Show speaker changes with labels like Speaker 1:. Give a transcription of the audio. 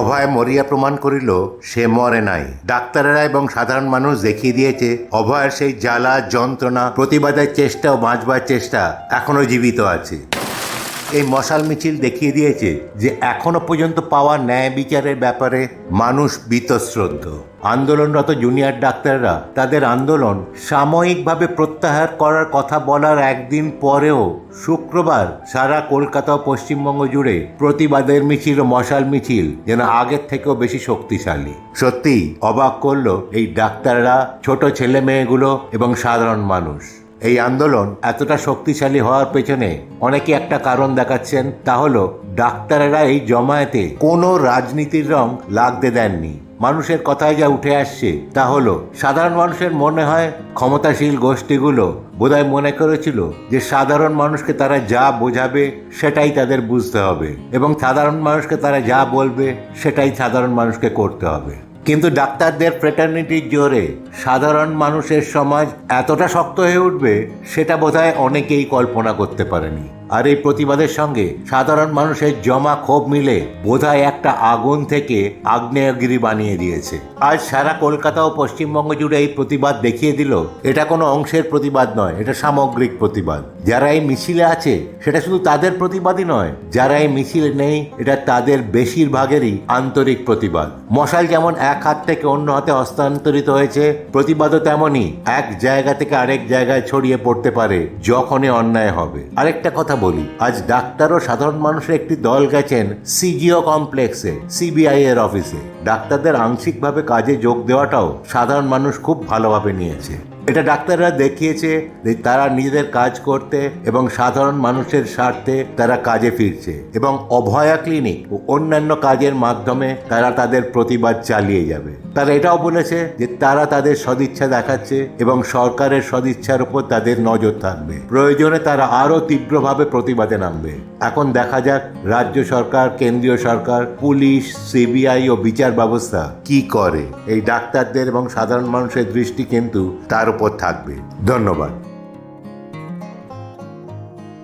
Speaker 1: অভয় মরিয়া প্রমাণ করিল, সে মরে নাই। ডাক্তারেরা এবং সাধারণ মানুষ দেখিয়ে দিয়েছে, অভয়ের সেই জ্বালা, যন্ত্রণা, প্রতিবাদের চেষ্টা ও বাঁচবার চেষ্টা এখনও জীবিত আছে। এই মশাল মিছিল দেখিয়ে দিয়েছে যে এখনও পর্যন্ত পাওয়া ন্যায় বিচারের ব্যাপারে মানুষ বীতশ্রদ্ধ। আন্দোলনরত জুনিয়র ডাক্তাররা তাদের আন্দোলন সাময়িকভাবে প্রত্যাহার করার কথা বলার একদিন পরেও শুক্রবার সারা কলকাতা ও পশ্চিমবঙ্গ জুড়ে প্রতিবাদের মিছিল ও মশাল মিছিল যেন আগের থেকেও বেশি শক্তিশালী। সত্যি অবাক করল এই ডাক্তাররা, ছোট ছেলে মেয়েগুলো এবং সাধারণ মানুষ। এই আন্দোলন এতটা শক্তিশালী হওয়ার পেছনে অনেকে একটা কারণ দেখাচ্ছেন, তা হলো ডাক্তারেরা এই জমায়েতে কোনো রাজনীতির রং লাগতে দেননি। মানুষের কথায় যা উঠে আসছে, তা হলো সাধারণ মানুষের মনে হয় ক্ষমতাশীল গোষ্ঠীগুলো বোধহয় মনে করেছিল যে সাধারণ মানুষকে তারা যা বোঝাবে সেটাই তাদের বুঝতে হবে এবং সাধারণ মানুষকে তারা যা বলবে সেটাই সাধারণ মানুষকে করতে হবে। কিন্তু ডাক্তারদের ফ্রেটার্নিটির জোরে সাধারণ মানুষের সমাজ এতটা শক্ত হয়ে উঠবে, সেটা বোধহয় অনেকেই কল্পনা করতে পারেনি। আর এই প্রতিবাদের সঙ্গে সাধারণ মানুষের জমা ক্ষোভ মিলে বোধহয় একটা আগুন থেকে আগ্নেয়গিরি বানিয়ে দিয়েছে। আজ সারা কলকাতা ও পশ্চিমবঙ্গ জুড়ে এই প্রতিবাদ দেখিয়ে দিল। এটা কোনো অংশের প্রতিবাদ নয়, এটা সামগ্রিক প্রতিবাদ। যারা এই মিছিলে আছে, সেটা শুধু তাদের প্রতিবাদই নয়, যারা এই মিছিলে নেই, এটা তাদের বেশিরভাগেরই আন্তরিক প্রতিবাদ। মশাল যেমন এক হাত থেকে অন্য হাতে হস্তান্তরিত হয়েছে, প্রতিবাদও তেমনই এক জায়গা থেকে আরেক জায়গায় ছড়িয়ে পড়তে পারে, যখনই অন্যায় হবে। আরেকটা কথা বলি, আজ ডাক্তার ও সাধারণ মানুষের একটি দল গেছেন সিজিও কমপ্লেক্সে, সিবিআই এর অফিসে। ডাক্তারদের আংশিকভাবে কাজে যোগ দেওয়াটাও সাধারণ মানুষ খুব ভালোভাবে নিয়েছে। এটা ডাক্তাররা দেখিয়েছে যে তারা নিজেদের কাজ করতে এবং সাধারণ মানুষের স্বার্থে তারা কাজে ফিরছে এবং অভয়া ক্লিনিক ও অন্যান্য কাজের মাধ্যমে তারা তাদের প্রতিবাদ চালিয়ে যাবে। তারা এটাও বলেছে যে তারা তাদের সদিচ্ছা দেখাচ্ছে এবং সরকারের সদিচ্ছার উপর তাদের নজর থাকবে। প্রয়োজনে তারা আরও তীব্রভাবে প্রতিবাদে নামবে। এখন দেখা যাক রাজ্য সরকার, কেন্দ্রীয় সরকার, পুলিশ, সিবিআই ও বিচার ব্যবস্থা কি করে। এই ডাক্তারদের এবং সাধারণ মানুষের দৃষ্টি কিন্তু তার উপর থাকবে। ধন্যবাদ।